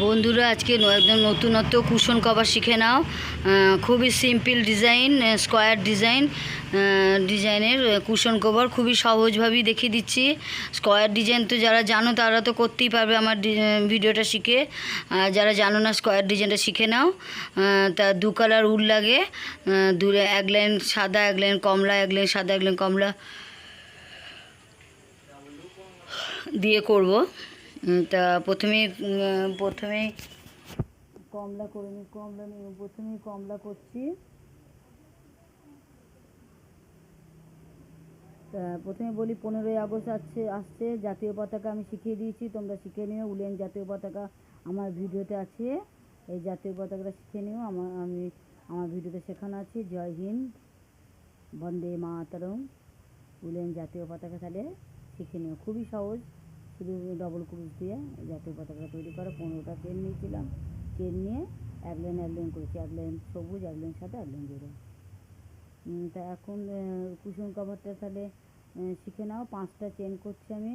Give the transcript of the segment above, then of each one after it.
বন্ধুরা, আজকে একদম নতুনত্ব কুশন কভার শিখে নাও। খুবই সিম্পল ডিজাইন স্কোয়ার ডিজাইন ডিজাইনের কুশন কভার খুবই সহজভাবেই দেখিয়ে দিচ্ছি। স্কোয়ার ডিজাইন তো যারা জানো, তারা তো করতেই পারবে আমার ভিডিওটা শিখে। যারা জানো না স্কোয়ার ডিজাইনটা শিখে নাও। তা দু কালার উল লাগে। দূরে এক লাইন সাদা, এক লাইন কমলা, এক লাইন সাদা, এক লাইন কমলা দিয়ে করব। তা প্রথমে উম, প্রথমেই কমলা করে নি কমলা নিয়ে প্রথমেই কমলা করছি। প্রথমে বলি পনেরোই আগস্ট আসছে আসছে। জাতীয় পতাকা আমি শিখিয়ে দিয়েছি তোমরা শিখে নিও। উলেন জাতীয় পতাকা আমার ভিডিওতে আছে। এই জাতীয় পতাকাটা শিখে নিও। আমার আমি আমার ভিডিওতে শেখানো আছে। জয় হিন্দ বন্দে মাতরম। উলেন জাতীয় পতাকা তাহলে শিখে নিও। খুবই সহজ। শুধু ডবল ক্রুশ দিয়ে জাতীয় পতাকা তৈরি করে, পনেরোটা চেন নিয়েছিলাম। চেন নিয়ে এক লাইন এক লাইন করেছি। এক লাইন সবুজ, এক লাইন সাদা, এক লাইন জোড়া তা এখন কুসুম কভারটা তাহলে শিখে নাও। পাঁচটা চেন করছি আমি।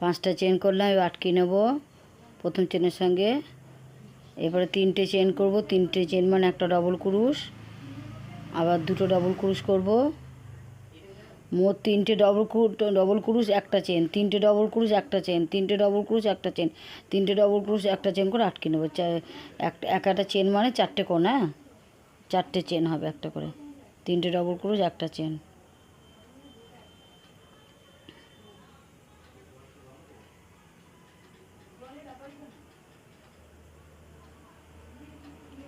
পাঁচটা চেন করলাম, এবার আটকে নেব প্রথম চেনের সঙ্গে। এবারে তিনটে চেন করব, তিনটে চেন মানে একটা ডবল ক্রুশ, আবার দুটো ডবল ক্রুশ করব। মোট তিনটে ডবল ডবল ক্রুশ, একটা চেন তিনটে ডবল ক্রুশ, একটা চেন তিনটে ডবল ক্রুশ, একটা চেন তিনটে ডবল ক্রুশ, একটা চেন করে আটকে নেব। এক একটা চেন মানে চারটে কোনা হ্যাঁ? চারটে চেন হবে একটা করে। তিনটে ডবল ক্রুশ, একটা চেন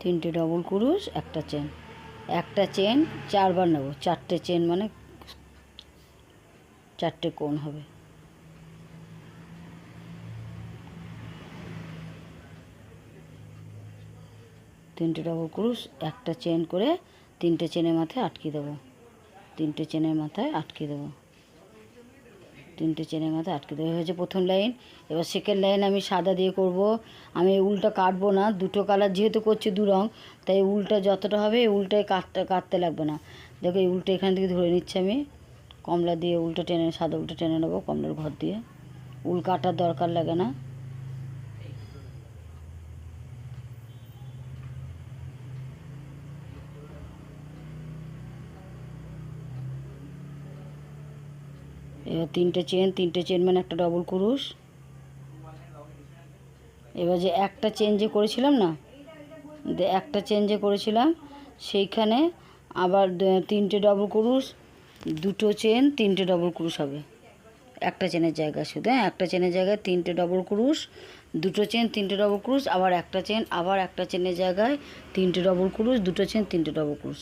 তিনটে ডবল ক্রুশ, একটা চেন একটা চেন চারবার নেব। চারটে চেন মানে চারটে কোণ হবে। তিনটে ডবল ক্রুশ, একটা চেন করে তিনটে চেনের মাথায় আটকে দেবো। তিনটে চেনের মাথায় আটকে দেবো। তিনটে চেনের মাথা আটকে দেওয়া হয়েছে প্রথম লাইন। এবার সেকেন্ড লাইন আমি সাদা দিয়ে করব। আমি উল্টা কাটবো না, দুটো কালার যেহেতু করছি দু রঙ তাই উল্টা যতটা হবে উলটায় কাটতে কাটতে লাগবে না। দেখো এই উল্টো এখান থেকে ধরে নিচ্ছি আমি। কমলা দিয়ে উল্টো টেনে, সাদা উল্টো টেনে নেব কমলার ঘর দিয়ে। উল কাটার দরকার লাগে না। এবার তিনটে চেন তিনটে চেন মানে একটা ডবল ক্রুশ এবার যে একটা চেন যে করেছিলাম না একটা চেন যে করেছিলাম, সেইখানে আবার তিনটে ডবল ক্রুশ দুটো চেন তিনটে ডবল ক্রুশ হবে। একটা চেনের জায়গায় শুধু হ্যাঁ? একটা চেনের জায়গায় তিনটে ডবল ক্রুশ দুটো চেন তিনটে ডবল ক্রুশ আবার একটা চেন আবার একটা চেনের জায়গায় তিনটে ডবল ক্রুশ দুটো চেন তিনটে ডবল ক্রুশ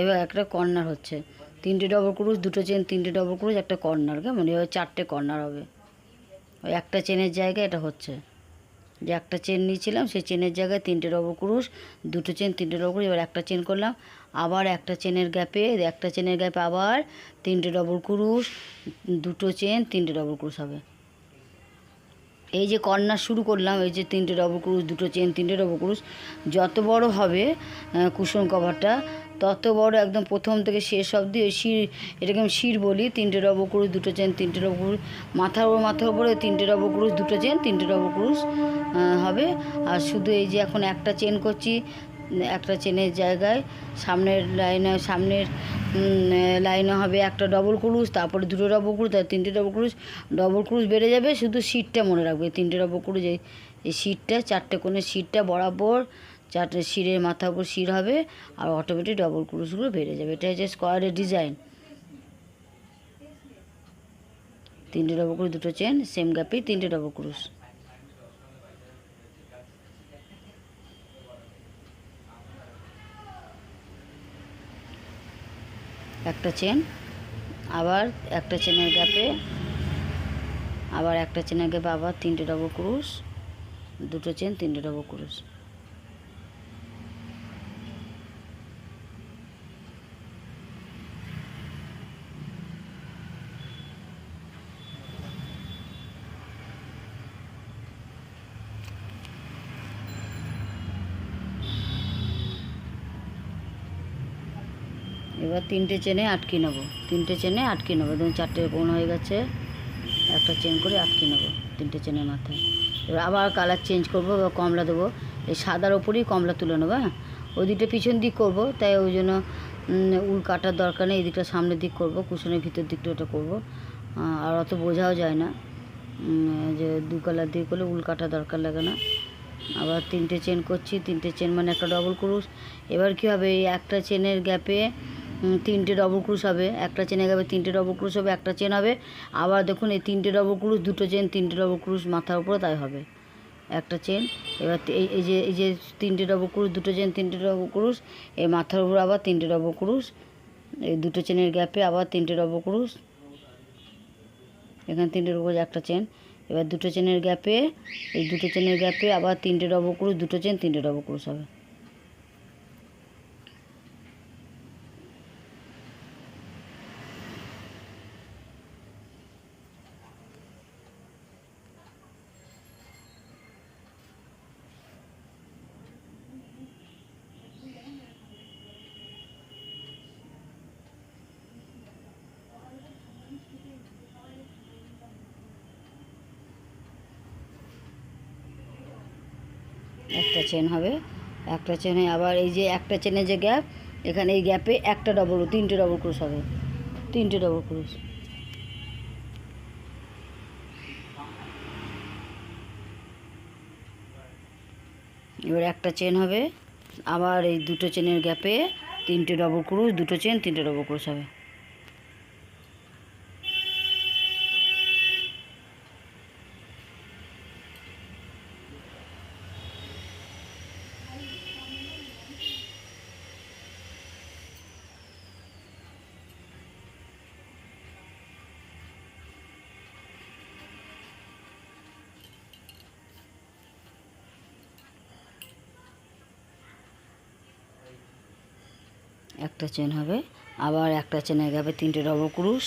এবার একটা কর্নার হচ্ছে। তিনটে ডবল ক্রুশ দুটো চেন তিনটে ডবল ক্রুশ একটা কর্নার কেমন? এবার চারটে কর্নার হবে। ওই একটা চেনের জায়গায় এটা হচ্ছে। যে একটা চেন নিয়েছিলাম, সেই চেনের জায়গায় তিনটে ডবল ক্রুশ দুটো চেন তিনটে ডবল ক্রুশ এবার একটা চেন করলাম, আবার একটা চেনের গ্যাপে একটা চেনের গ্যাপে আবার তিনটে ডবল ক্রুশ দুটো চেন তিনটে ডবল ক্রুশ হবে। এই যে কর্নার শুরু করলাম, এই যে তিনটে ডবল ক্রুশ দুটো চেন তিনটে ডবল ক্রুশ যত বড় হবে কুশন কভারটা তত বড় একদম প্রথম থেকে শেষ অবধি ওই শির, এটাকে আমি শির বলি, তিনটে ডবল ক্রুশ দুটো চেন, তিনটে ডবল ক্রুশ মাথার উপর, মাথার উপরে তিনটে ডবল ক্রুশ দুটো চেন, তিনটে ডবল ক্রুশ হবে। আর শুধু এই যে এখন একটা চেন করছি, একটা চেনের জায়গায়, সামনের লাইনে সামনের লাইনে হবে একটা ডবল ক্রুশ, তারপরে দুটো ডবল ক্রুশ তার তিনটে ডবল ক্রুশ ডবল ক্রুশ বেড়ে যাবে, শুধু সিটটা মনে রাখবে, তিনটে ডবল ক্রুশ এই সিটটা চারটে কোণের সিটটা বরাবর চারটে শিরের মাথার উপর শির হবে আর অটোমেটিক ডবল ক্রুশগুলো বেড়ে যাবে। এটা হচ্ছে স্কোয়ারের ডিজাইন তিনটে ডবল ক্রুশ দুটো চেন সেম গ্যাপেই তিনটে ডবল ক্রুশ একটা চেন আবার একটা চেনের গ্যাপে আবার একটা চেনের গ্যাপে আবার তিনটে ডবল ক্রুশ দুটো চেন তিনটে ডবল ক্রুশ এবার তিনটে চেনে আটকে নেব। তিনটে চেনে আটকে নেব। ধরুন চারটে কোণ হয়ে গেছে। একটা চেন করে আটকে নেব তিনটে চেনের মাথায়। এবার আবার কালার চেঞ্জ করব বা কমলা দেবো। এই সাদার ওপরেই কমলা তুলে নেব হ্যাঁ? ওই দিকটা পিছন দিক করব, তাই ওই জন্য উল কাটার দরকার নেই। এই দিকটা সামনের দিক করব, কুশনের ভিতর দিকটা ওটা করব। আর অত বোঝাও যায় না। যে দু কালার দিয়ে করলে উল কাটা দরকার লাগে না। আবার তিনটে চেন করছি, তিনটে চেন মানে একটা ডবল ক্রুশ। এবার কী হবে, এই একটা চেনের গ্যাপে তিনটে ডবল ক্রুশ হবে একটা চেনে গ্যাপে তিনটে ডবল ক্রুশ হবে একটা চেন হবে আবার দেখুন এই তিনটে ডবল ক্রুশ দুটো চেন তিনটে ডবল ক্রুশ মাথার উপরে তাই হবে একটা চেন এবার এই এই যে এই যে তিনটে ডবল ক্রুশ দুটো চেন তিনটে ডবল ক্রুশ এই মাথার উপর আবার তিনটে ডবল ক্রুশ এই দুটো চেনের গ্যাপে আবার তিনটে ডবল ক্রুশ এখানে তিনটের উপর একটা চেন এবার দুটো চেনের গ্যাপে এই দুটো চেনের গ্যাপে আবার তিনটে ডবল ক্রুশ দুটো চেন তিনটে ডবল ক্রুশ হবে একটা চেন হবে, একটা চেনে আবার এই যে একটা চেনে যে গ্যাপ এখানে এই গ্যাপে একটা ডবল তিনটে ডবল ক্রুশ হবে, তিনটে ডবল ক্রুশ এবার একটা চেন হবে, আবার এই দুটো চেনের গ্যাপে তিনটে ডবল ক্রুশ দুটো চেন তিনটে ডবল ক্রুশ হবে। একটা চেন হবে, আবার একটা চেনে যাবে তিনটে ডবল ক্রুশ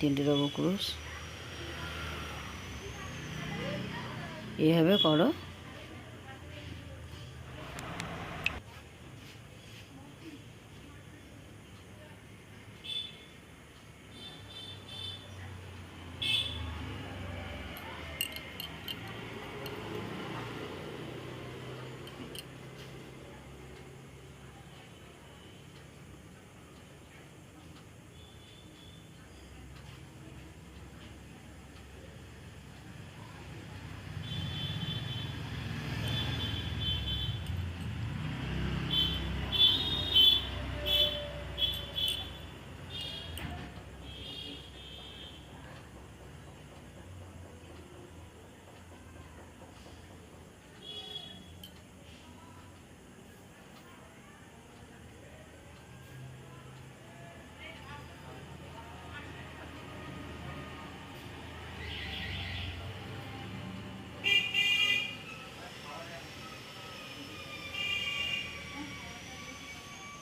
তিনটে ডবল ক্রুশ এইভাবে করো।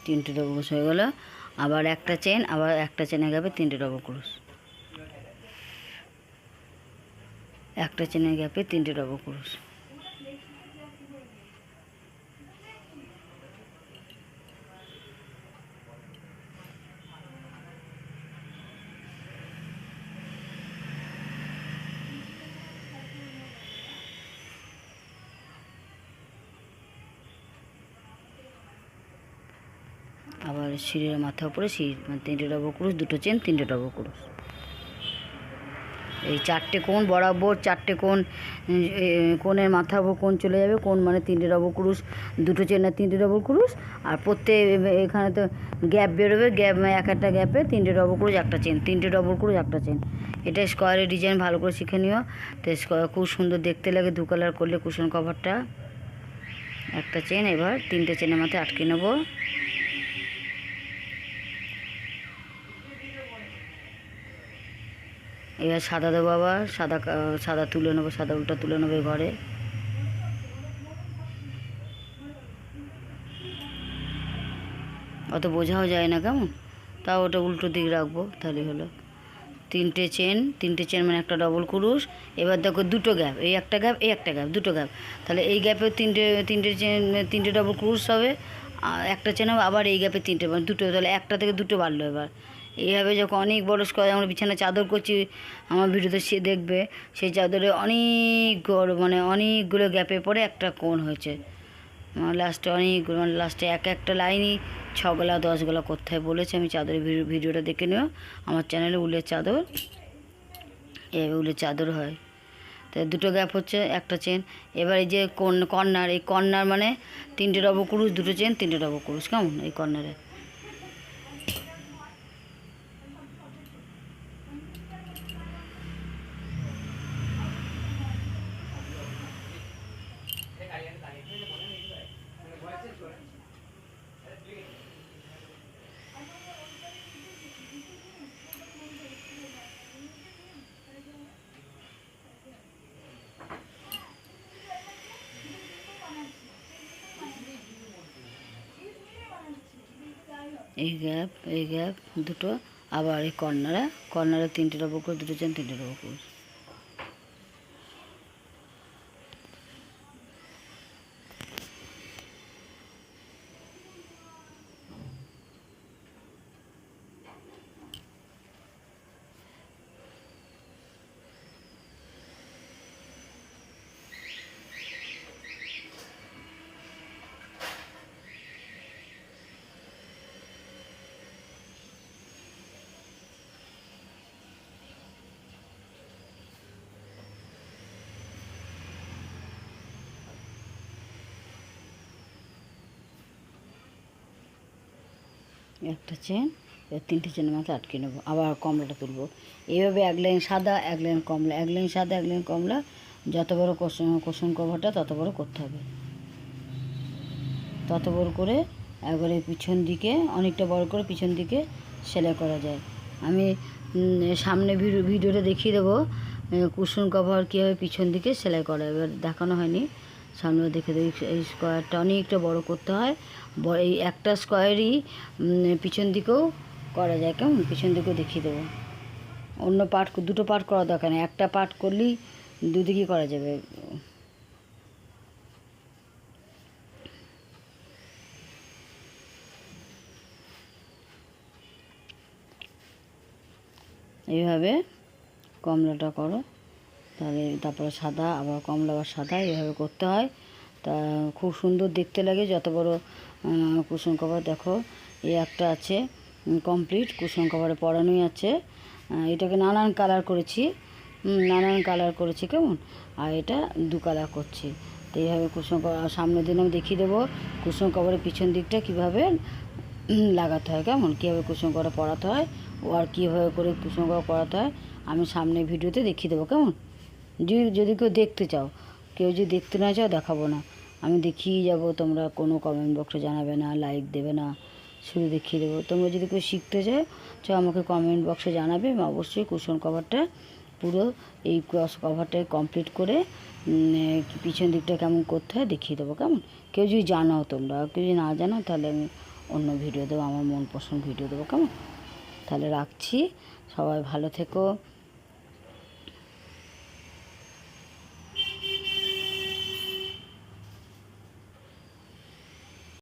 তিনটে ডবল ক্রুশ হয়ে গেলো। আবার একটা চেন আবার একটা চেনে গ্যাপে তিনটে ডবল ক্রুশ একটা চেনের গ্যাপে তিনটে ডবল ক্রুশ আবার সিঁড়ির মাথার উপরে সিঁড়ি মানে তিনটে ডবল ক্রুশ দুটো চেন তিনটে ডবল ক্রুশ। এই চারটে কোণ বরাবর চারটে এ, কোণের মাথার উপর কোণ চলে যাবে কোণ মানে তিনটে ডবল ক্রুশ দুটো চেন আর তিনটে ডবল ক্রুশ আর প্রত্যেক এখানে তো গ্যাপ বেরোবে গ্যাপ এক একটা গ্যাপে তিনটে ডবল ক্রুশ একটা চেন তিনটে ডবল ক্রুশ একটা চেন। এটা স্কোয়ারের ডিজাইন ভালো করে শিখে নিও। তো স্কোয়ার খুব সুন্দর দেখতে লাগে দু কালার করলে কুশন কভারটা একটা চেন এবার তিনটে চেনের মাথায় আটকে নেব। এবার সাদা দেবো আবার, সাদা সাদা তুলে নেব, সাদা উল্টা তুলে নেব ঘরে। অত বোঝাও যায় না কেমন? তাও ওটা উল্টো দিক রাখব, তাহলে হলো। তিনটে চেন তিনটে চেন মানে একটা ডবল ক্রুশ। এবার দেখো দুটো গ্যাপ এই একটা গ্যাপ এই একটা গ্যাপ দুটো গ্যাপ তাহলে এই গ্যাপে তিনটে তিনটে চেন তিনটে ডবল ক্রুশ হবে একটা চেনে আবার এই গ্যাপে তিনটে মানে দুটো, তাহলে একটা থেকে দুটো বাড়লো এবার। এইভাবে যখন অনেক বড় স্কোয়ার আমরা বিছানা চাদর করছি, আমার ভিডিওতে সে দেখবে, সেই চাদরে অনেক বড় মানে অনেকগুলো গ্যাপে পরে একটা কোণ হয়েছে। লাস্টে অনেকগুলো মানে লাস্টে এক একটা লাইনই ছ গলা দশ গলা করতে হয় বলেছে, আমি চাদরের ভিডিও- ভিডিওটা দেখে নিও। আমার চ্যানেলে উলের চাদর, এভাবে উলের চাদর হয়। তো দুটো গ্যাপ হচ্ছে, একটা চেন এবার এই যে কর্ন- কর্নার এই কর্নার মানে তিনটে ডবল ক্রুশ দুটো চেন তিনটে ডবল ক্রুশ কেমন এই কর্নারে এই গ্যাপ এই গ্যাপ দুটো, আবার এই কর্নারে কর্নারে তিনটে ডবল করে দুটো চেন তিনটে ডবল ক্রুশ একটা চেন তিনটে চেনের মাথায় আটকে নেব, আবার কমলাটা তুলবো। এইভাবে এক লাইন সাদা, এক লাইন কমলা, এক লাইন সাদা, এক লাইন কমলা, যত বড় কোশন কোশন কভারটা তত বড় করতে হবে। তত বড় করে একবারে পিছন দিকে, অনেকটা বড় করে পিছন দিকে সেলাই করা যায়। আমি সামনে ভিডিও ভিডিওটা দেখিয়ে দেবো কুশন কভার কীভাবে পিছন দিকে সেলাই করা এবার দেখানো হয়নি। সামনে দেখে দেখি এই স্কোয়ারটা অনেকটা বড় করতে হয়। এই একটা স্কোয়ারই পিছন দিকেও করা যায়। কেমন? পিছন দিকেও দেখিয়ে দেবো। অন্য পার্ট দুটো পার্ট করা দরকার নেই। একটা পার্ট করলেই দুদিকে করা যাবে। এইভাবে কমলাটা করো। তাহলে তারপরে সাদা, আবার কমলা আবার সাদা, এইভাবে করতে হয়। তা খুব সুন্দর দেখতে লাগে, যত বড় কুশন কভার দেখো, এই একটা আছে কমপ্লিট কুশন কভারে পরানোই আছে। এটাকে নানান কালার করেছি নানান কালার করেছি কেমন? আর এটা দু কালার করছি। তো এইভাবে কুশন কভার সামনের দিন আমি দেখিয়ে দেবো কুশন কভারের পিছন দিকটা কীভাবে লাগাতে হয়, কেমন? কীভাবে কুসুম করে পড়াতে হয়, ও আর কীভাবে করে কুসুম করে পড়াতে হয়, আমি সামনে ভিডিওতে দেখিয়ে দেবো, কেমন? যদি যদি কেউ দেখতে চাও, কেউ যদি দেখতে না চাও দেখাবো না। আমি দেখিয়ে যাব, তোমরা কোনো কমেন্ট বক্সে জানাবে না লাইক দেবে না, শুধু দেখিয়ে দেবো। তোমরা যদি কেউ শিখতে চাও চ আমাকে কমেন্ট বক্সে জানাবে, আমি অবশ্যই কুশন কভারটা পুরো এই ক্রস কভারটা কমপ্লিট করে পিছন দিকটা কেমন করতে হয় দেখিয়ে দেবো, কেমন? কেউ যদি জানাও তোমরা কেউ যদি না জানাও, তাহলে আমি অন্য ভিডিও দেবো, আমার মন পছন্দ ভিডিও দেবো, কেমন? তাহলে রাখছি, সবাই ভালো থেকো।